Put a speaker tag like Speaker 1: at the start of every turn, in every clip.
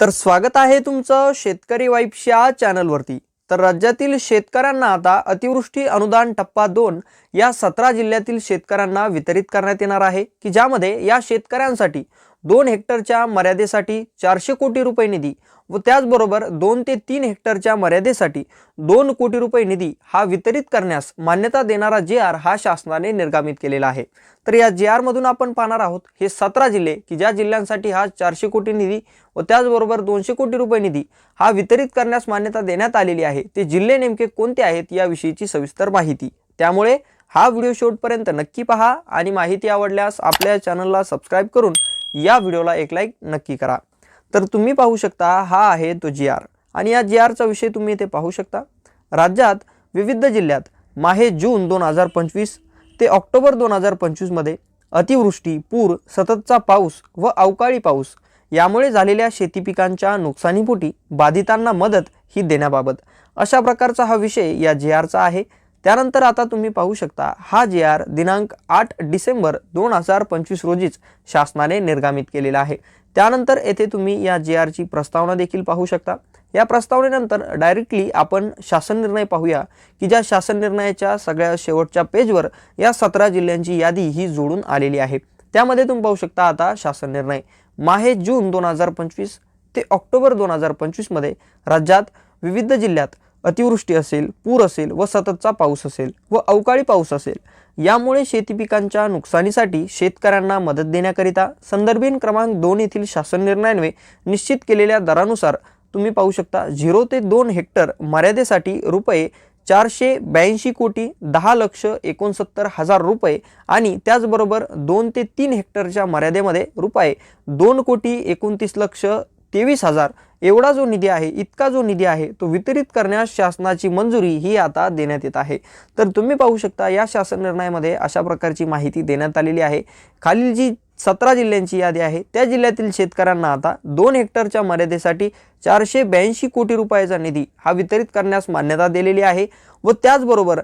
Speaker 1: तर स्वागत आहे तुमचं शेतकरी वाईप्स या चॅनलवरती. तर राज्यातील शेतकऱ्यांना आता अतिवृष्टी अनुदान टप्पा दोन या सतरा जिल्ह्यातील शेतकऱ्यांना वितरित करण्यात येणार आहे की ज्यामध्ये या शेतकऱ्यांसाठी दोन हेक्टरच्या मर्यादेसाठी चारशे कोटी रुपये निधी व त्याचबरोबर दोन ते तीन हेक्टरच्या मर्यादेसाठी दोन कोटी रुपये निधी हा वितरित करण्यास मान्यता देणारा जे आर हा शासनाने निर्गामित केलेला आहे. तर या जे आरमधून आपण पाहणार आहोत हे सतरा जिल्हे की ज्या जिल्ह्यांसाठी हा चारशे कोटी निधी व त्याचबरोबर दोनशे कोटी रुपये निधी हा वितरित करण्यास मान्यता देण्यात आलेली आहे ते जिल्हे नेमके कोणते आहेत याविषयीची सविस्तर माहिती. त्यामुळे हा व्हिडिओ शेवटपर्यंत नक्की पहा आणि माहिती आवडल्यास आपल्या चॅनलला सबस्क्राईब करून या व्हिडिओला एक लाईक नक्की करा. तर तुम्ही पाहू शकता हा आहे तो जी आर आणि या जी आरचा विषय तुम्ही इथे पाहू शकता. राज्यात विविध जिल्ह्यात माहे जून दोन हजार पंचवीस ते ऑक्टोबर दोन हजार पंचवीसमध्ये अतिवृष्टी पूर सततचा पाऊस व अवकाळी पाऊस यामुळे झालेल्या शेती पिकांच्या नुकसानीपोटी बाधितांना मदत ही देण्याबाबत. अशा प्रकारचा हा विषय या जी आरचा आहे. त्यानंतर आता तुम्ही पाहू शकता हा जे आर दिनांक आठ डिसेंबर दोन हजार पंचवीस रोजीच शासनाने निर्गमित केलेला आहे. त्यानंतर येथे तुम्ही या जे आरची प्रस्तावना देखील पाहू शकता. या प्रस्तावनेनंतर डायरेक्टली आपण शासन निर्णय पाहूया की ज्या शासन निर्णयाच्या सगळ्या शेवटच्या पेजवर या सतरा जिल्ह्यांची यादी ही जोडून आलेली आहे. त्यामध्ये तुम्ही पाहू शकता आता शासन निर्णय. माहे जून दोन हजार पंचवीस ते ऑक्टोबर दोन हजार पंचवीसमध्ये राज्यात विविध जिल्ह्यात अतिवृष्टी असेल पूर असेल व सततचा पाऊस असेल व अवकाळी पाऊस असेल यामुळे शेती पिकांच्या नुकसानीसाठी शेतकऱ्यांना मदत देण्याकरिता संदर्भीन क्रमांक दोन येथील शासन निर्णयान्वे निश्चित केलेल्या दरानुसार तुम्ही पाहू शकता झिरो ते दोन हेक्टर मर्यादेसाठी रुपये चारशे ब्याऐंशी कोटी दहा लक्ष एकोणसत्तर हजार रुपये आणि त्याचबरोबर दोन ते तीन हेक्टरच्या मर्यादेमध्ये रुपये दोन कोटी एकोणतीस लक्ष तेवीस हजार एवढा जो निधी आहे इतका जो निधी आहे तो वितरित करण्यास शासनाची मंजुरी ही आता देण्यात येत आहे. तर तुम्ही पाहू शकता या शासन निर्णयामध्ये अशा प्रकारची माहिती देण्यात आलेली आहे. खालील जी सतरा जिल्ह्यांची यादी आहे त्या जिल्ह्यातील शेतकऱ्यांना आता दोन हेक्टरच्या मर्यादेसाठी चारशे ब्याऐंशी कोटी रुपयाचा निधी हा वितरित करण्यास मान्यता दिलेली आहे व त्याचबरोबर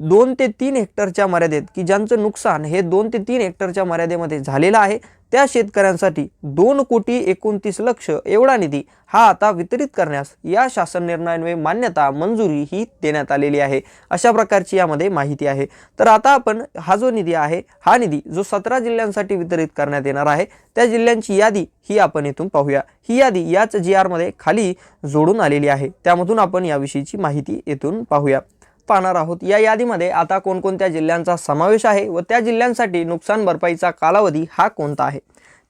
Speaker 1: दोन ते तीन हेक्टरच्या मर्यादेत की ज्यांचं नुकसान हे दोन ते तीन हेक्टरच्या मर्यादेमध्ये झालेलं आहे त्या शेतकऱ्यांसाठी दोन कोटी एकोणतीस लक्ष एवढा निधी हा आता वितरित करण्यास या शासन निर्णयान्वये मान्यता मंजुरी ही देण्यात आलेली आहे. अशा प्रकारची यामध्ये माहिती आहे. तर आता आपण हा जो निधी आहे हा निधी जो सतरा जिल्ह्यांसाठी वितरित करण्यात येणार आहे त्या जिल्ह्यांची यादी ही आपण इथून पाहूया. ही यादी याच जी आरमध्ये खाली जोडून आलेली आहे. त्यामधून आपण याविषयीची माहिती येथून पाहूया. पाहणार आहोत. या यादीमध्ये आता कोणकोणत्या जिल्ह्यांचा समावेश आहे व त्या जिल्ह्यांसाठी नुकसान भरपाईचा कालावधी हा कोणता आहे?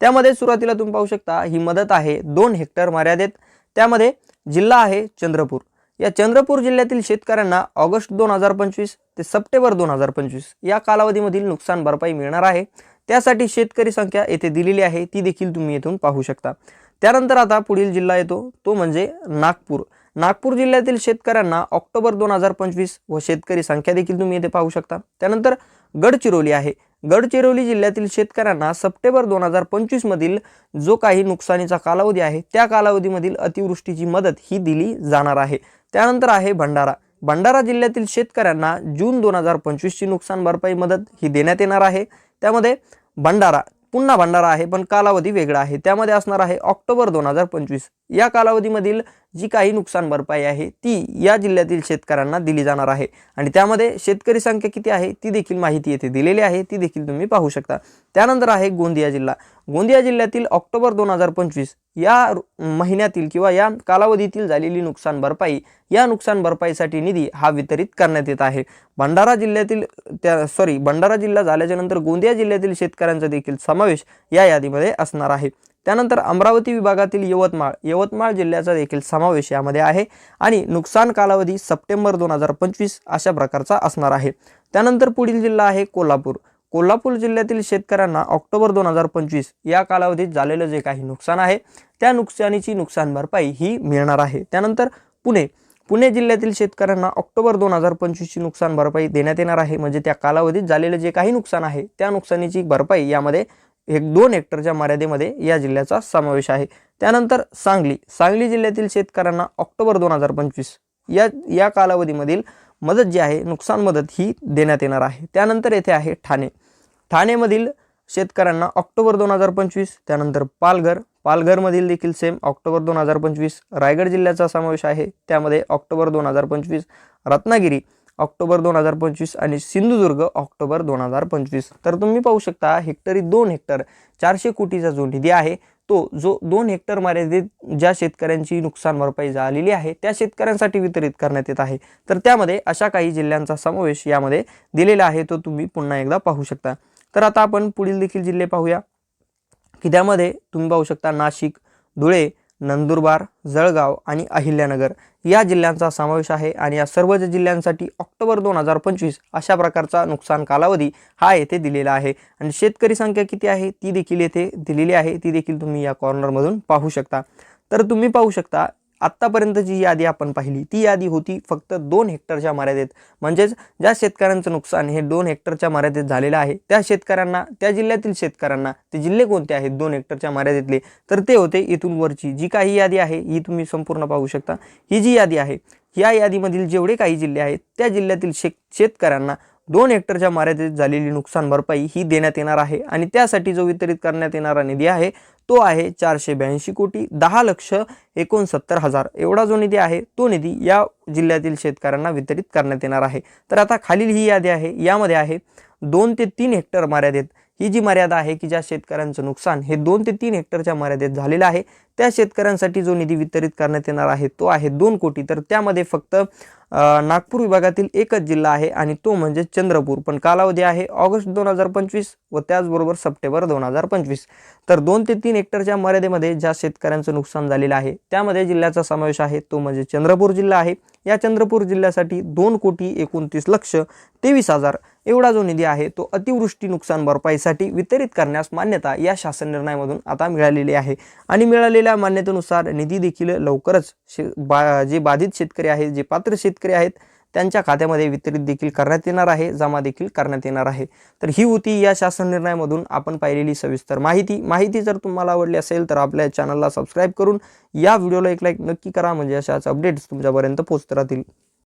Speaker 1: त्यामध्ये सुरुवातीला तुम्ही पाहू शकता ही मदत आहे दोन हेक्टर मर्यादेत. त्यामध्ये जिल्हा आहे चंद्रपूर. या चंद्रपूर जिल्ह्यातील शेतकऱ्यांना ऑगस्ट दोन हजार पंचवीस ते सप्टेंबर दोन हजार पंचवीस या कालावधीमधील नुकसान भरपाई मिळणार आहे. त्यासाठी शेतकरी संख्या येथे दिलेली आहे ती देखील तुम्ही येथून पाहू शकता. त्यानंतर आता पुढील जिल्हा येतो तो म्हणजे नागपूर. नागपूर जिल्ह्यातील शेतकऱ्यांना ऑक्टोबर दोन हजार पंचवीस व शेतकरी संख्या देखील तुम्ही येथे पाहू शकता. त्यानंतर गडचिरोली आहे. गडचिरोली जिल्ह्यातील शेतकऱ्यांना सप्टेंबर दोन हजार पंचवीसमधील जो काही नुकसानीचा कालावधी आहे त्या कालावधीमधील अतिवृष्टीची मदत ही दिली जाणार आहे. त्यानंतर आहे भंडारा. भंडारा जिल्ह्यातील शेतकऱ्यांना जून दोन हजार पंचवीसची नुकसान भरपाई मदत ही देण्यात येणार आहे. त्यामध्ये भंडारा पुन्हा भंडारा आहे पण कालावधी वेगळा आहे. त्यामध्ये असणार आहे ऑक्टोबर दोन हजार पंचवीस. या कालावधीमधील जी काही नुकसान भरपाई आहे ती या जिल्ह्यातील शेतकऱ्यांना दिली जाणार आहे. आणि त्यामध्ये शेतकरी संख्या किती आहे ती देखील माहिती येथे दिलेली आहे ती देखील तुम्ही पाहू शकता. त्यानंतर आहे गोंदिया जिल्हा. गोंदिया जिल्ह्यातील ऑक्टोबर दोन हजार पंचवीस या महिन्यातील किंवा या कालावधीतील झालेली नुकसान भरपाई या नुकसान भरपाईसाठी निधी हा वितरित करण्यात येत आहे. भंडारा जिल्ह्यातील त्या सॉरी भंडारा जिल्हा झाल्याच्यानंतर गोंदिया जिल्ह्यातील शेतकऱ्यांचा देखील समावेश या यादीमध्ये असणार आहे. त्यानंतर अमरावती विभागातील यवतमाळ यवतमाळ जिल्ह्याचा देखील समावेश यामध्ये आहे आणि नुकसान कालावधी सप्टेंबर दोन हजार पंचवीस अशा प्रकारचा असणार आहे. त्यानंतर पुढील जिल्हा आहे कोल्हापूर. कोल्हापूर जिल्ह्यातील शेतकऱ्यांना ऑक्टोबर दोन हजार पंचवीस या कालावधीत झालेलं जे काही नुकसान आहे त्या नुकसानीची नुकसान भरपाई ही मिळणार आहे. त्यानंतर पुणे. पुणे जिल्ह्यातील शेतकऱ्यांना ऑक्टोबर दोन हजार पंचवीसची नुकसान भरपाई देण्यात येणार आहे. म्हणजे त्या कालावधीत झालेलं जे काही नुकसान आहे त्या नुकसानीची भरपाई यामध्ये एक दोन हेक्टरच्या मर्यादेमध्ये या जिल्ह्याचा समावेश आहे. त्यानंतर सांगली. सांगली जिल्ह्यातील शेतकऱ्यांना ऑक्टोबर दोन हजार पंचवीस या या कालावधीमधील मदत जी आहे नुकसान मदत ही देण्यात येणार आहे. त्यानंतर येथे आहे ठाणे. ठाणेमधील शेतकऱ्यांना ऑक्टोबर दोन हजार पंचवीस त्यानंतर पालघर. पालघरमधील देखील सेम ऑक्टोबर दोन हजार पंचवीस. रायगड जिल्ह्याचा समावेश आहे. त्यामध्ये ऑक्टोबर दोन हजार पंचवीस रत्नागिरी ऑक्टोबर दोन हजार पंचवीस आणि सिंधुदुर्ग ऑक्टोबर दोन हजार पंचवीस. तर तुम्ही पाहू शकता हेक्टरी दोन हेक्टर चारशे कोटीचा जो निधी आहे तो जो दोन हेक्टर मर्यादित ज्या शेतकऱ्यांची नुकसान भरपाई झालेली आहे त्या शेतकऱ्यांसाठी वितरित करण्यात येत आहे. तर त्यामध्ये अशा काही जिल्ह्यांचा समावेश यामध्ये दिलेला आहे तो तुम्ही पुन्हा एकदा पाहू शकता. तर आता आपण पुढील देखील जिल्हे पाहूया की त्यामध्ये तुम्ही पाहू शकता नाशिक धुळे नंदुरबार जळगाव आणि अहिल्यानगर या जिल्ह्यांचा समावेश आहे आणि या सर्व जिल्ह्यांसाठी ऑक्टोबर दोन हजार पंचवीस अशा प्रकारचा नुकसान कालावधी हा येथे दिलेला आहे. आणि शेतकरी संख्या किती आहे? ती देखील येथे दिलेली आहे. ती देखील तुम्ही या कॉर्नरमधून पाहू शकता. तर तुम्ही पाहू शकता आत्तापर्यंत जी यादी आपण पाहिली ती यादी होती फक्त दोन हेक्टरच्या मर्यादेत. म्हणजेच ज्या शेतकऱ्यांचं नुकसान हे दोन हेक्टरच्या मर्यादेत झालेलं आहे त्या शेतकऱ्यांना त्या जिल्ह्यातील शेतकऱ्यांना ते जिल्हे कोणते आहेत दोन हेक्टरच्या मर्यादेतले तर ते होते इथून वरची जी काही यादी आहे ही तुम्ही संपूर्ण पाहू शकता. ही जी यादी आहे या यादीमधील जेवढे काही जिल्हे आहेत त्या जिल्ह्यातील शेत शेतकऱ्यांना दोन हेक्टरच्या मर्यादेत झालेली नुकसान भरपाई ही देण्यात येणार आहे आणि त्यासाठी जो वितरित करण्यात येणारा निधी आहे तो आहे चारशे ब्याऐंशी कोटी दहा लक्ष एकोणसत्तर हजार. एवढा जो निधी आहे तो निधी या जिल्ह्यातील शेतकऱ्यांना वितरित करण्यात येणार आहे. तर आता खालील ही यादी आहे यामध्ये आहे दोन ते तीन हेक्टर मर्यादेत ही जी मर्यादा आहे की ज्या शेतकऱ्यांचं नुकसान हे दोन ते तीन हेक्टरच्या मर्यादेत झालेलं आहे त्या शेतकऱ्यांसाठी जो निधी वितरित करण्यात येणार आहे तो आहे दोन कोटी. तर त्यामध्ये फक्त नागपूर विभागातील एकच जिल्हा आहे आणि तो म्हणजे चंद्रपूर. पण कालावधी आहे ऑगस्ट दोन हजार पंचवीस व त्याचबरोबर सप्टेंबर दोन हजार पंचवीस. तर दोन ते तीन हेक्टरच्या मर्यादेमध्ये ज्या शेतकऱ्यांचं नुकसान झालेलं आहे त्यामध्ये जिल्ह्याचा समावेश आहे तो म्हणजे चंद्रपूर जिल्हा आहे. या चंद्रपूर जिल्ह्यासाठी दोन कोटी एकोणतीस लक्ष तेवीस हजार. एवढा जो निधी आहे तो अतिवृष्टी नुकसान भरपाईसाठी वितरित करण्यास मान्यता या शासन निर्णयामधून आता मिळालेली आहे. आणि मिळालेल्या मान्यतेनुसार निधी देखील लवकरच शे बा जे बाधित शेतकरी आहेत जे पात्र शेतकरी आहेत त्यांच्या खात्यामध्ये वितरित देखील करण्यात येणार आहे जमा देखील करण्यात येणार आहे. तर ही होती या शासन निर्णयामधून आपण पाहिलेली सविस्तर माहिती. माहिती जर तुम्हाला आवडली असेल तर आपल्या चॅनलला सबस्क्राईब करून या व्हिडिओला एक लाईक नक्की करा. म्हणजे अशाच अपडेट्स तुमच्यापर्यंत पोहोचत राहतील.